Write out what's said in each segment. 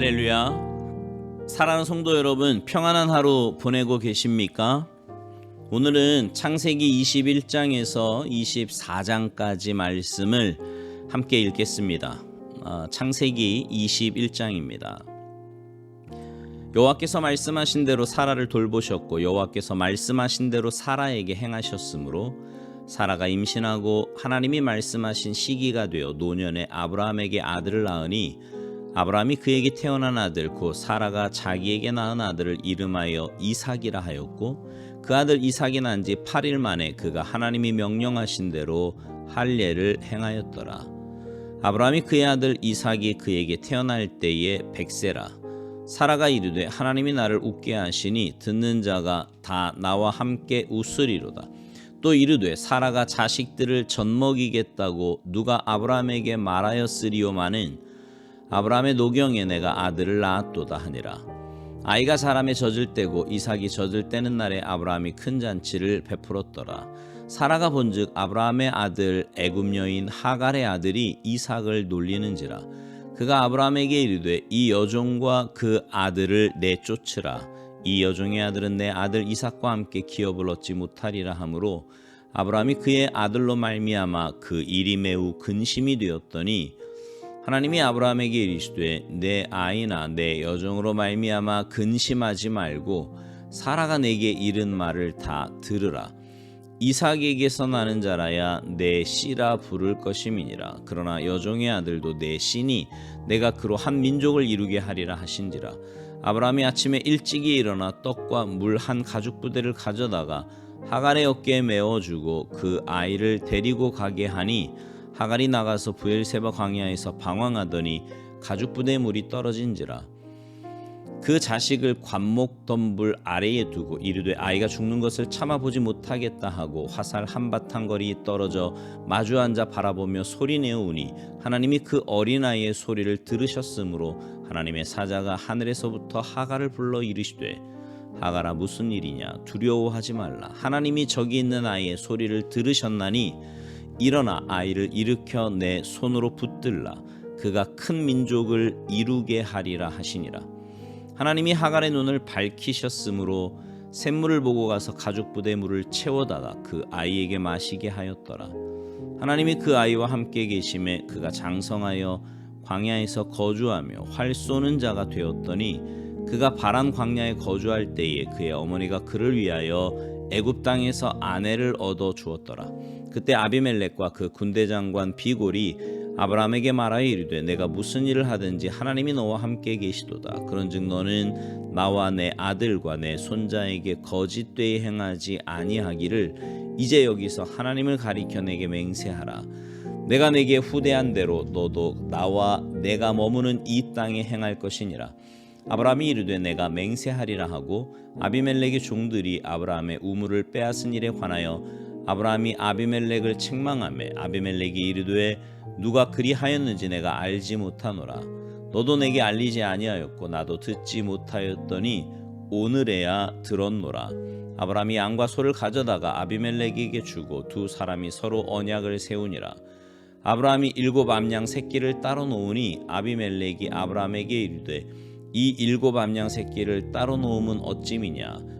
할렐루야. 사랑하는 성도 여러분, 평안한 하루 보내고 계십니까? 오늘은 창세기 21장에서 24장까지 말씀을 함께 읽겠습니다. 아, 창세기 21장입니다. 여호와께서 말씀하신 대로 사라를 돌보셨고 여호와께서 말씀하신 대로 사라에게 행하셨으므로 사라가 임신하고 하나님이 말씀하신 시기가 되어 노년에 아브라함에게 아들을 낳으니 아브라함이 그에게 태어난 아들 곧 사라가 자기에게 낳은 아들을 이름하여 이삭이라 하였고 그 아들 이삭이 난 지 8일 만에 그가 하나님이 명령하신 대로 할례를 행하였더라. 아브라함이 그의 아들 이삭이 그에게 태어날 때에 백세라. 사라가 이르되 하나님이 나를 웃게 하시니 듣는 자가 다 나와 함께 웃으리로다. 또 이르되 사라가 자식들을 젖먹이겠다고 누가 아브라함에게 말하였으리오마는 아브라함의 노경에 내가 아들을 낳았도다 하니라. 아이가 사람의 젖을 때고 이삭이 젖을 때는 날에 아브라함이 큰 잔치를 베풀었더라. 사라가 본즉 아브라함의 아들 애굽 여인 하갈의 아들이 이삭을 놀리는지라. 그가 아브라함에게 이르되 이 여종과 그 아들을 내쫓으라. 이 여종의 아들은 내 아들 이삭과 함께 기업을 얻지 못하리라 하므로 아브라함이 그의 아들로 말미암아 그 일이 매우 근심이 되었더니 하나님이 아브라함에게 이르시되 내 아이나 내 여종으로 말미암아 근심하지 말고 사라가 내게 이른 말을 다 들으라. 이삭에게서 나는 자라야 내 씨라 부를 것임이니라. 그러나 여종의 아들도 내 씨니 내가 그로 한 민족을 이루게 하리라 하신지라. 아브라함이 아침에 일찍이 일어나 떡과 물 한 가죽 부대를 가져다가 하갈의 어깨에 메어주고 그 아이를 데리고 가게 하니 하갈이 나가서 부엘세바 광야에서 방황하더니 가죽 부대에 물이 떨어진지라. 그 자식을 관목 덤불 아래에 두고 이르되 아이가 죽는 것을 참아보지 못하겠다 하고 화살 한바탕 거리 떨어져 마주 앉아 바라보며 소리내어 우니 하나님이 그 어린아이의 소리를 들으셨으므로 하나님의 사자가 하늘에서부터 하갈을 불러 이르시되 하갈아 무슨 일이냐? 두려워하지 말라. 하나님이 저기 있는 아이의 소리를 들으셨나니 일어나 아이를 일으켜 내 손으로 붙들라. 그가 큰 민족을 이루게 하리라 하시니라. 하나님이 하갈의 눈을 밝히셨으므로 샘물을 보고 가서 가죽 부대 물을 채워다가 그 아이에게 마시게 하였더라. 하나님이 그 아이와 함께 계심에 그가 장성하여 광야에서 거주하며 활 쏘는 자가 되었더니 그가 바람 광야에 거주할 때에 그의 어머니가 그를 위하여 애굽 땅에서 아내를 얻어 주었더라. 그때 아비멜렉과 그 군대 장관 비골이 아브라함에게 말하여 이르되 내가 무슨 일을 하든지 하나님이 너와 함께 계시도다. 그런즉 너는 나와 내 아들과 내 손자에게 거짓되이 행하지 아니하기를 이제 여기서 하나님을 가리켜 내게 맹세하라. 내가 내게 후대한 대로 너도 나와 내가 머무는 이 땅에 행할 것이니라. 아브라함이 이르되 내가 맹세하리라 하고 아비멜렉의 종들이 아브라함의 우물을 빼앗은 일에 관하여 아브라함이 아비멜렉을 책망하며 아비멜렉이 이르되 누가 그리하였는지 내가 알지 못하노라. 너도 내게 알리지 아니하였고 나도 듣지 못하였더니 오늘에야 들었노라. 아브라함이 양과 소를 가져다가 아비멜렉에게 주고 두 사람이 서로 언약을 세우니라. 아브라함이 일곱 암양 새끼를 따로 놓으니 아비멜렉이 아브라함에게 이르되 이 일곱 암양 새끼를 따로 놓으면 어찌미냐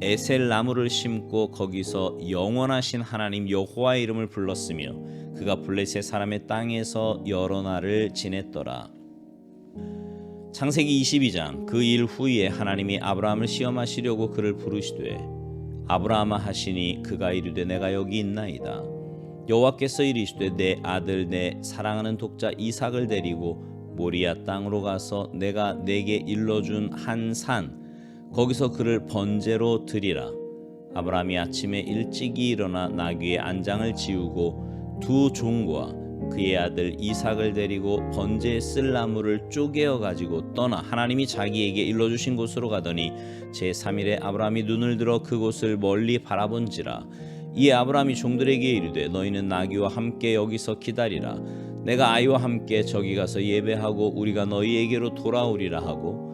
에셀 나무를 심고 거기서 영원하신 하나님 여호와의 이름을 불렀으며 그가 블레셋 사람의 땅에서 여러 날을 지냈더라. 창세기 22장 그 일 후에 하나님이 아브라함을 시험하시려고 그를 부르시되 아브라함아 하시니 그가 이르되 내가 여기 있나이다. 여호와께서 이르시되 내 아들 내 사랑하는 독자 이삭을 데리고 모리아 땅으로 가서 내가 내게 일러준 한산 거기서 그를 번제로 드리라. 아브라함이 아침에 일찍이 일어나 나귀의 안장을 지우고 두 종과 그의 아들 이삭을 데리고 번제에 쓸 나무를 쪼개어 가지고 떠나 하나님이 자기에게 일러 주신 곳으로 가더니 제 3일에 아브라함이 눈을 들어 그곳을 멀리 바라본지라 이에 아브라함이 종들에게 이르되 너희는 나귀와 함께 여기서 기다리라 내가 아이와 함께 저기 가서 예배하고 우리가 너희에게로 돌아오리라 하고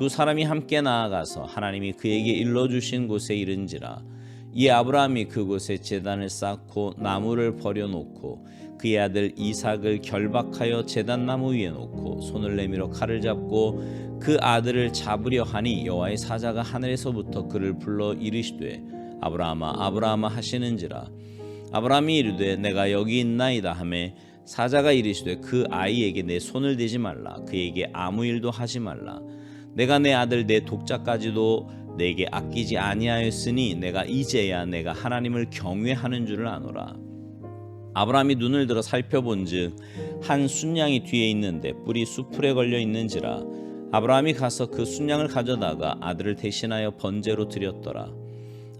두 사람이 함께 나아가서 하나님이 그에게 일러 주신 곳에 이른지라. 이 아브라함이 그곳에 제단을 쌓고 나무를 버려 놓고 그의 아들 이삭을 결박하여 제단 나무 위에 놓고 손을 내밀어 칼을 잡고 그 아들을 잡으려 하니 여호와의 사자가 하늘에서부터 그를 불러 이르시되 아브라함아 아브라함아 하시는지라. 아브라함이 이르되 내가 여기 있나이다 하매 사자가 이르시되 그 아이에게 내 손을 대지 말라. 그에게 아무 일도 하지 말라 내가 내 아들 내 독자까지도 내게 아끼지 아니하였으니 내가 이제야 내가 하나님을 경외하는 줄을 아노라. 아브라함이 눈을 들어 살펴본즉 한 순양이 뒤에 있는데 뿔이 수풀에 걸려 있는지라 아브라함이 가서 그 순양을 가져다가 아들을 대신하여 번제로 드렸더라.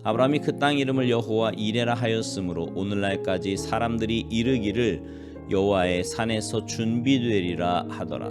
아브라함이 그 땅 이름을 여호와 이레라 하였으므로 오늘날까지 사람들이 이르기를 여호와의 산에서 준비되리라 하더라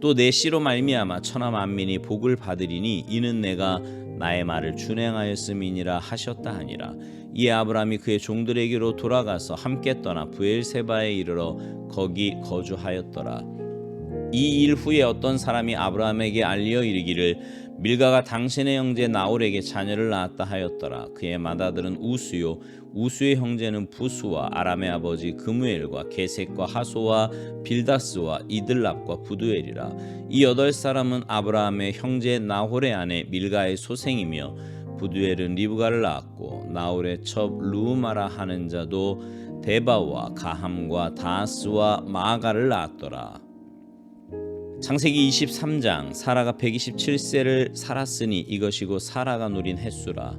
또 내 씨로 말미암아 천하 만민이 복을 받으리니 이는 내가 나의 말을 준행하였음이니라 하셨다 하니라. 이에 아브라함이 그의 종들에게로 돌아가서 함께 떠나 부엘세바에 이르러 거기 거주하였더라. 이 일 후에 어떤 사람이 아브라함에게 알리어 이르기를 밀가가 당신의 형제 나홀에게 자녀를 낳았다 하였더라. 그의 맏아들은 우수요. 우수의 형제는 부수와 아람의 아버지 그무엘과 게색과 하소와 빌다스와 이들랍과 부두엘이라. 이 여덟 사람은 아브라함의 형제 나홀의 아내 밀가의 소생이며 부두엘은 리브가를 낳았고 나홀의 첩 루마라 하는 자도 데바와 가함과 다스와 마가를 낳았더라 창세기 23장 사라가 127세를 살았으니 이것이고 사라가 누린 횟수라.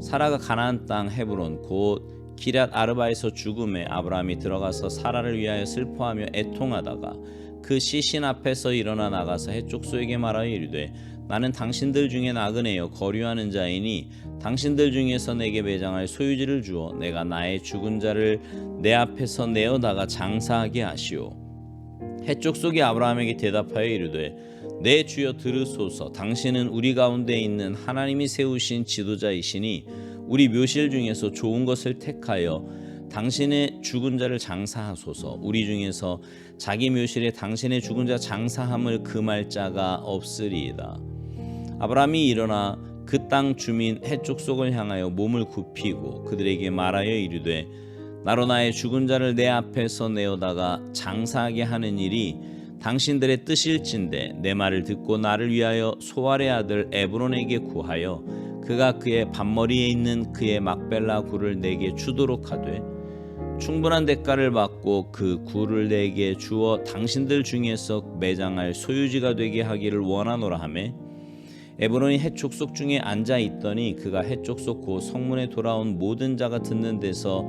사라가 가나안 땅 헤브론 곧 기럇 아르바에서 죽음에 아브라함이 들어가서 사라를 위하여 슬퍼하며 애통하다가 그 시신 앞에서 일어나 나가서 해족소에게 말하여 이르되 나는 당신들 중에 나그네여 거류하는 자이니 당신들 중에서 내게 매장할 소유지를 주어 내가 나의 죽은 자를 내 앞에서 내어다가 장사하게 하시오 해쪽 속이 아브라함에게 대답하여 이르되 내 주여 들으소서. 당신은 우리 가운데 있는 하나님이 세우신 지도자이시니 우리 묘실 중에서 좋은 것을 택하여 당신의 죽은 자를 장사하소서. 우리 중에서 자기 묘실에 당신의 죽은 자 장사함을 금할 자가 없으리이다. 아브라함이 일어나 그 땅 주민 해쪽 속을 향하여 몸을 굽히고 그들에게 말하여 이르되 나로 나의 죽은 자를 내 앞에서 내어다가 장사하게 하는 일이 당신들의 뜻일진데 내 말을 듣고 나를 위하여 소알의 아들 에브론에게 구하여 그가 그의 반머리에 있는 그의 막벨라 굴을 내게 주도록 하되 충분한 대가를 받고 그 굴을 내게 주어 당신들 중에서 매장할 소유지가 되게 하기를 원하노라 하매 에브론이 해쪽 속 중에 앉아 있더니 그가 해쪽 속그 성문에 돌아온 모든 자가 듣는 데서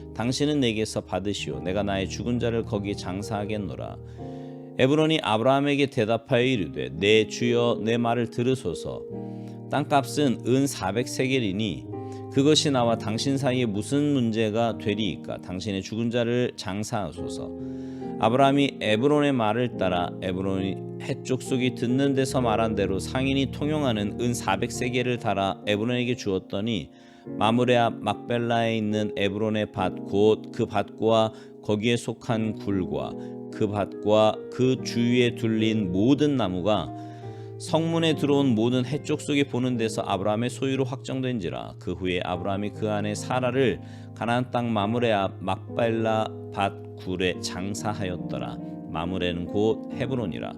당신은 내게서 받으시오. 내가 나의 죽은 자를 거기 장사하겠노라. 에브론이 아브라함에게 대답하여 이르되 내 주여 내 말을 들으소서. 땅값은 은 400세겔이니 그것이 나와 당신 사이에 무슨 문제가 되리이까? 당신의 죽은 자를 장사하소서. 아브라함이 에브론의 말을 따라 에브론이 해쪽 속이 듣는 데서 말한 대로 상인이 통용하는 은 400세겔을 달아 에브론에게 주었더니 마므레 앞 막벨라에 있는 에브론의 밭 곧 그 밭과 거기에 속한 굴과 그 밭과 그 주위에 둘린 모든 나무가 성문에 들어온 모든 해쪽 속에 보는 데서 아브라함의 소유로 확정된지라 그 후에 아브라함이 그 안에 사라를 가나안 땅 마므레 앞 막발라 밭 굴에 장사하였더라. 마므레는 곧 헤브론이라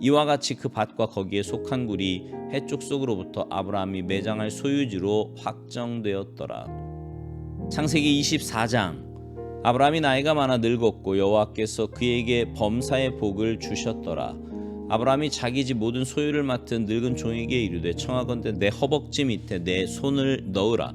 이와 같이 그 밭과 거기에 속한 굴이 해쪽 속으로부터 아브라함이 매장할 소유지로 확정되었더라. 창세기 24장. 아브라함이 나이가 많아 늙었고 여호와께서 그에게 범사의 복을 주셨더라. 아브라함이 자기 집 모든 소유를 맡은 늙은 종에게 이르되 청하건대 내 허벅지 밑에 내 손을 넣으라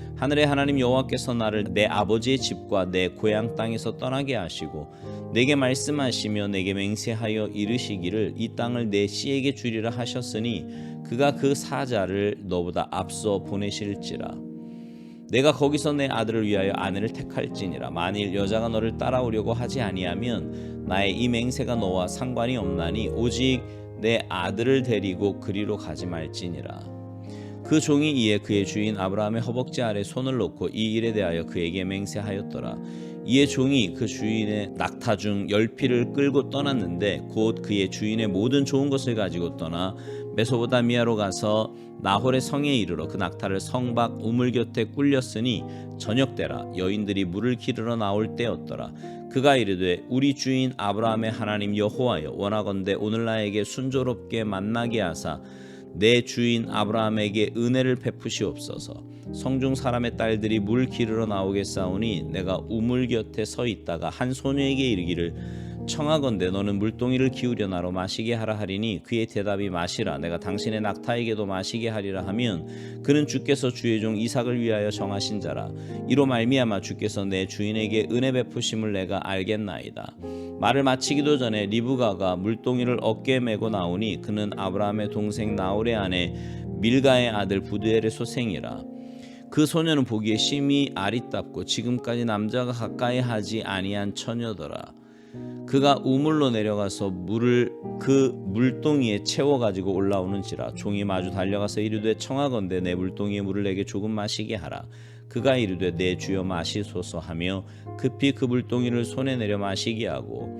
하늘의 하나님 여호와께서 나를 내 아버지의 집과 내 고향 땅에서 떠나게 하시고 내게 말씀하시며 내게 맹세하여 이르시기를 이 땅을 내 씨에게 주리라 하셨으니 그가 그 사자를 너보다 앞서 보내실지라. 내가 거기서 내 아들을 위하여 아내를 택할지니라. 만일 여자가 너를 따라오려고 하지 아니하면 나의 이 맹세가 너와 상관이 없나니 오직 내 아들을 데리고 그리로 가지 말지니라 그 종이 이에 그의 주인 아브라함의 허벅지 아래 손을 놓고 이 일에 대하여 그에게 맹세하였더라. 이에 종이 그 주인의 낙타 중 열피를 끌고 떠났는데 곧 그의 주인의 모든 좋은 것을 가지고 떠나 메소보다미아로 가서 나홀의 성에 이르러 그 낙타를 성밖 우물 곁에 꿀렸으니 저녁 때라 여인들이 물을 기르러 나올 때였더라. 그가 이르되 우리 주인 아브라함의 하나님 여호와여 원하건대 오늘 나에게 순조롭게 만나게 하사 내 주인 아브라함에게 은혜를 베푸시옵소서. 성중 사람의 딸들이 물 기르러 나오겠사오니 내가 우물 곁에 서 있다가 한 소녀에게 이르기를 청하건대 너는 물동이를 기울여 나로 마시게 하라 하리니 그의 대답이 마시라. 내가 당신의 낙타에게도 마시게 하리라 하면 그는 주께서 주의 종 이삭을 위하여 정하신 자라. 이로 말미암아 주께서 내 주인에게 은혜 베푸심을 내가 알겠나이다. 말을 마치기도 전에 리브가가 물동이를 어깨에 메고 나오니 그는 아브라함의 동생 나홀의 아내 밀가의 아들 부드엘의 소생이라. 그 소녀는 보기에 심히 아리답고 지금까지 남자가 가까이 하지 아니한 처녀더라 그가 우물로 내려가서 물을 그 물동이에 채워 가지고 올라오는지라 종이 마주 달려가서 이르되 청하건대 내 물동이에 물을 내게 조금 마시게 하라. 그가 이르되 내 주여 마시소서 하며 급히 그 물동이를 손에 내려 마시게 하고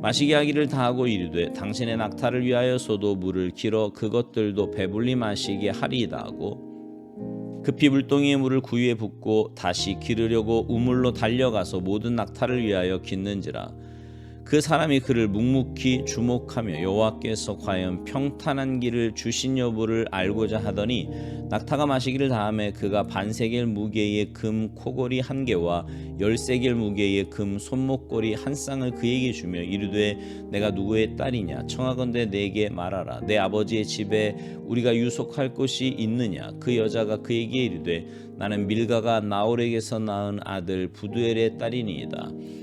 마시게 하기를 다하고 이르되 당신의 낙타를 위하여서도 물을 길어 그것들도 배불리 마시게 하리이다 하고 급히 물동이의 물을 구유에 붓고 다시 기르려고 우물로 달려가서 모든 낙타를 위하여 깃는지라 그 사람이 그를 묵묵히 주목하며 여호와께서 과연 평탄한 길을 주신 여부를 알고자 하더니 낙타가 마시기를 다음에 그가 반세겔 무게의 금 코골이 한 개와 열세겔 무게의 금 손목걸이 한 쌍을 그에게 주며 이르되 내가 누구의 딸이냐? 청하건대 내게 말하라. 내 아버지의 집에 우리가 유속할 곳이 있느냐? 그 여자가 그에게 이르되 나는 밀가가 나홀에게서 낳은 아들 부두엘의 딸이니이다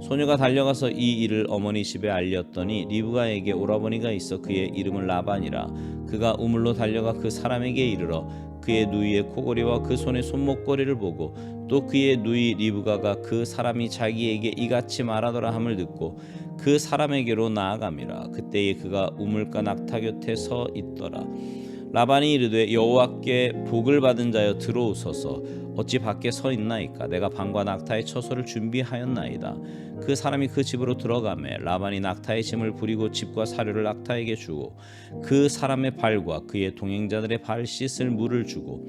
소녀가 달려가서 이 일을 어머니 집에 알렸더니 리브가에게 오라버니가 있어 그의 이름을 라반이라. 그가 우물로 달려가 그 사람에게 이르러 그의 누이의 코골이와 그 손의 손목걸이를 보고 또 그의 누이 리브가가 그 사람이 자기에게 이같이 말하더라 함을 듣고 그 사람에게로 나아감이라. 그때에 그가 우물가 낙타 곁에 서 있더라 라반이 이르되 여호와께 복을 받은 자여 들어오소서. 어찌 밖에 서 있나이까? 내가 방과 낙타의 처소를 준비하였나이다. 그 사람이 그 집으로 들어가매 라반이 낙타의 짐을 부리고 집과 사료를 낙타에게 주고 그 사람의 발과 그의 동행자들의 발 씻을 물을 주고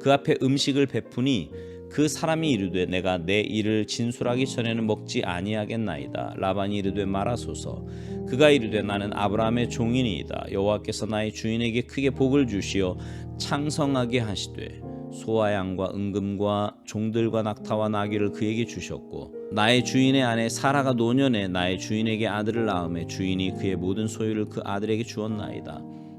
그 앞에 음식을 베푸니 그 사람이 이르되 내가 내 일을 진술하기 전에는 먹지 아니하겠나이다. 라반이 이르되 말하소서. 그가 이르되 나는 아브라함의 종이니이다. 여호와께서 나의 주인에게 크게 복을 주시어 창성하게 하시되 소와 양과 은금과 종들과 낙타와 나귀를 그에게 주셨고 나의 주인의 아내 사라가 노년에 나의 주인에게 아들을 낳음에 주인이 그의 모든 소유를 그 아들에게 주었나이다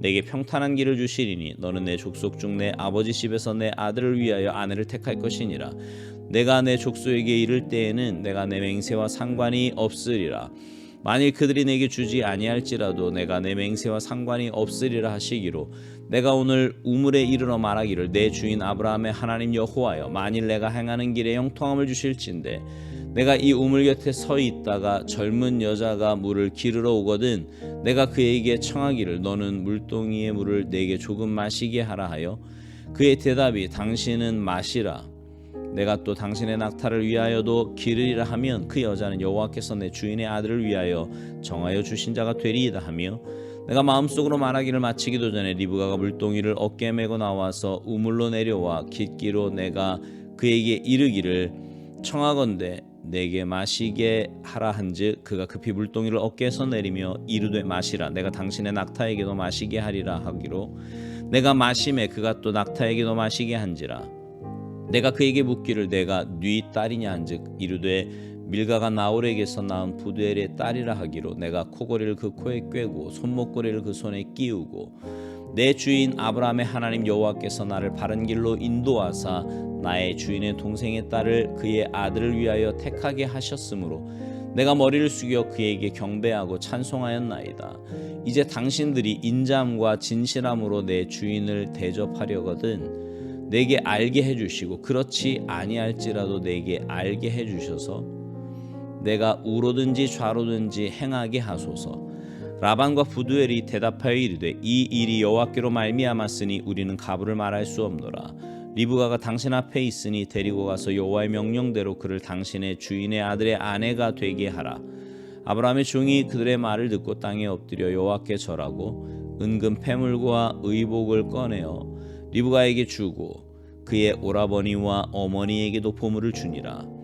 내게 평탄한 길을 주시리니 너는 내 족속 중 내 아버지 집에서 내 아들을 위하여 아내를 택할 것이니라. 내가 내 족속에게 이를 때에는 내가 내 맹세와 상관이 없으리라. 만일 그들이 내게 주지 아니할지라도 내가 내 맹세와 상관이 없으리라 하시기로. 내가 오늘 우물에 이르러 말하기를 내 주인 아브라함의 하나님 여호와여 만일 내가 행하는 길에 형통함을 주실진데 내가 이 우물 곁에 서 있다가 젊은 여자가 물을 기르러 오거든 내가 그에게 청하기를 너는 물동이의 물을 내게 조금 마시게 하라 하여 그의 대답이 당신은 마시라. 내가 또 당신의 낙타를 위하여도 기르리라 하면 그 여자는 여호와께서 내 주인의 아들을 위하여 정하여 주신 자가 되리이다 하며 내가 마음속으로 말하기를 마치기도 전에 리브가가 물동이를 어깨에 메고 나와서 우물로 내려와 깃기로 내가 그에게 이르기를 청하건대 내게 마시게 하라 한즉 그가 급히 물동이를 어깨에서 내리며 이르되 마시라. 내가 당신의 낙타에게도 마시게 하리라 하기로 내가 마심에 그가 또 낙타에게도 마시게 한지라. 내가 그에게 묻기를 내가 네 딸이냐 한즉 이르되 밀가가 나홀에게서 낳은 부두엘의 딸이라 하기로 내가 코고리를 그 코에 꿰고 손목고리를 그 손에 끼우고 내 주인 아브라함의 하나님 여호와께서 나를 바른 길로 인도하사 나의 주인의 동생의 딸을 그의 아들을 위하여 택하게 하셨으므로 내가 머리를 숙여 그에게 경배하고 찬송하였나이다. 이제 당신들이 인자함과 진실함으로 내 주인을 대접하려거든 내게 알게 해 주시고 그렇지 아니할지라도 내게 알게 해 주셔서 내가 우로든지 좌로든지 행하게 하소서. 라반과 부두엘이 대답하여 이르되 이 일이 여호와께로 말미암았으니 우리는 가부를 말할 수 없노라. 리브가가 당신 앞에 있으니 데리고 가서 여호와의 명령대로 그를 당신의 주인의 아들의 아내가 되게 하라. 아브라함의 종이 그들의 말을 듣고 땅에 엎드려 여호와께 절하고 은금 패물과 의복을 꺼내어 리브가에게 주고 그의 오라버니와 어머니에게도 보물을 주니라.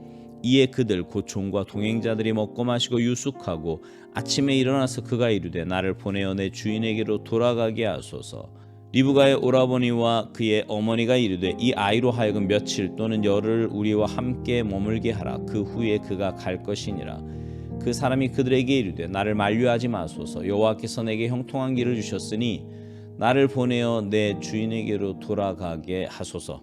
이에 그들 곧 종과 동행자들이 먹고 마시고 유숙하고 아침에 일어나서 그가 이르되 나를 보내어 내 주인에게로 돌아가게 하소서. 리브가의 오라버니와 그의 어머니가 이르되 이 아이로 하여금 며칠 또는 열흘 우리와 함께 머물게 하라. 그 후에 그가 갈 것이니라. 그 사람이 그들에게 이르되 나를 만류하지 마소서. 여호와께서 내게 형통한 길을 주셨으니 나를 보내어 내 주인에게로 돌아가게 하소서.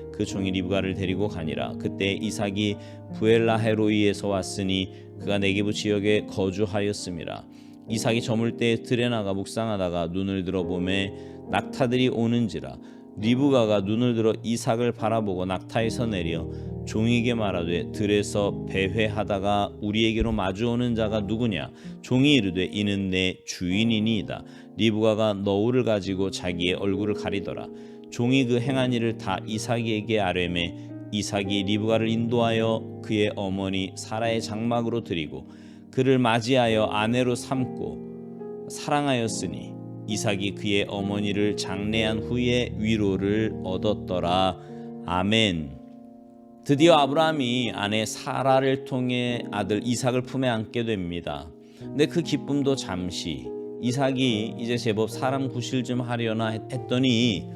그 종이 리브가를 데리고 가니라. 그때 이삭이 부엘라헤로이에서 왔으니 그가 네게부 지역에 거주하였음이라 이삭이 저물 때 들에 나가 묵상하다가 눈을 들어 보매 낙타들이 오는지라. 리브가가 눈을 들어 이삭을 바라보고 낙타에서 내려 종에게 말하되 들에서 배회하다가 우리에게로 마주오는 자가 누구냐? 종이 이르되 이는 내 주인이니이다. 리브가가 너울을 가지고 자기의 얼굴을 가리더라 종이 그 행한 일을 다 이삭에게 아뢰매 이삭이 리브가를 인도하여 그의 어머니 사라의 장막으로 드리고 그를 맞이하여 아내로 삼고 사랑하였으니 이삭이 그의 어머니를 장례한 후에 위로를 얻었더라 아멘. 드디어 아브라함이 아내 사라를 통해 아들 이삭을 품에 안게 됩니다. 근데 그 기쁨도 잠시 이삭이 이제 제법 사람 구실 좀 하려나 했- 했더니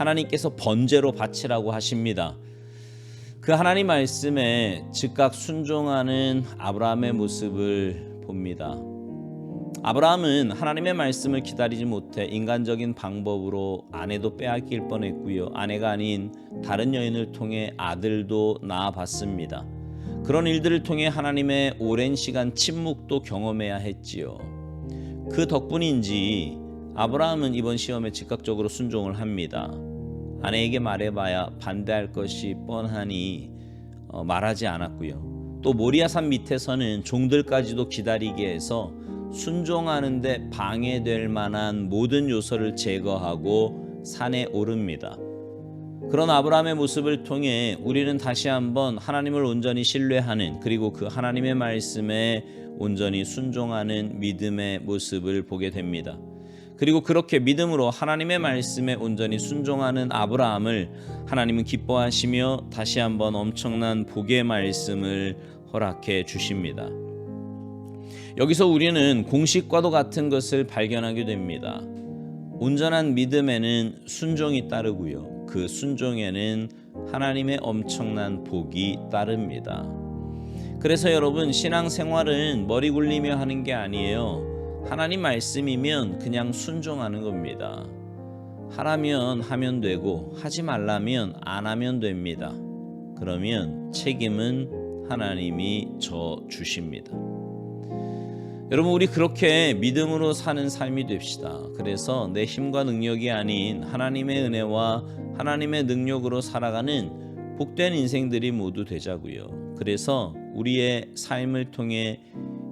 하나님께서 번제로 바치라고 하십니다. 그 하나님 말씀에 즉각 순종하는 아브라함의 모습을 봅니다. 아브라함은 하나님의 말씀을 기다리지 못해 인간적인 방법으로 아내도 빼앗길 뻔했고요. 아내가 아닌 다른 여인을 통해 아들도 낳아봤습니다. 그런 일들을 통해 하나님의 오랜 시간 침묵도 경험해야 했지요. 그 덕분인지 아브라함은 이번 시험에 즉각적으로 순종을 합니다. 아내에게 말해봐야 반대할 것이 뻔하니 어, 말하지 않았고요. 또 모리아산 밑에서는 종들까지도 기다리게 해서 순종하는데 방해될 만한 모든 요소를 제거하고 산에 오릅니다. 그런 아브라함의 모습을 통해 우리는 다시 한번 하나님을 온전히 신뢰하는 그리고 그 하나님의 말씀에 온전히 순종하는 믿음의 모습을 보게 됩니다. 그리고 그렇게 믿음으로 하나님의 말씀에 온전히 순종하는 아브라함을 하나님은 기뻐하시며 다시 한번 엄청난 복의 말씀을 허락해 주십니다. 여기서 우리는 공식과도 같은 것을 발견하게 됩니다. 온전한 믿음에는 순종이 따르고요. 그 순종에는 하나님의 엄청난 복이 따릅니다. 그래서 여러분 신앙 생활은 머리 굴리며 하는 게 아니에요. 하나님 말씀이면 그냥 순종하는 겁니다. 하라면 하면 되고 하지 말라면 안 하면 됩니다. 그러면 책임은 하나님이 져 주십니다. 여러분 우리 그렇게 믿음으로 사는 삶이 됩시다. 그래서 내 힘과 능력이 아닌 하나님의 은혜와 하나님의 능력으로 살아가는 복된 인생들이 모두 되자고요. 그래서 우리의 삶을 통해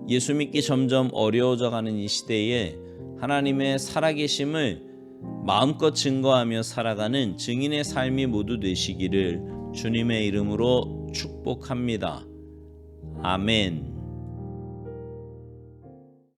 예수 믿기 점점 어려워져 가는 이 시대에 하나님의 살아계심을 마음껏 증거하며 살아가는 증인의 삶이 모두 되시기를 주님의 이름으로 축복합니다. 아멘.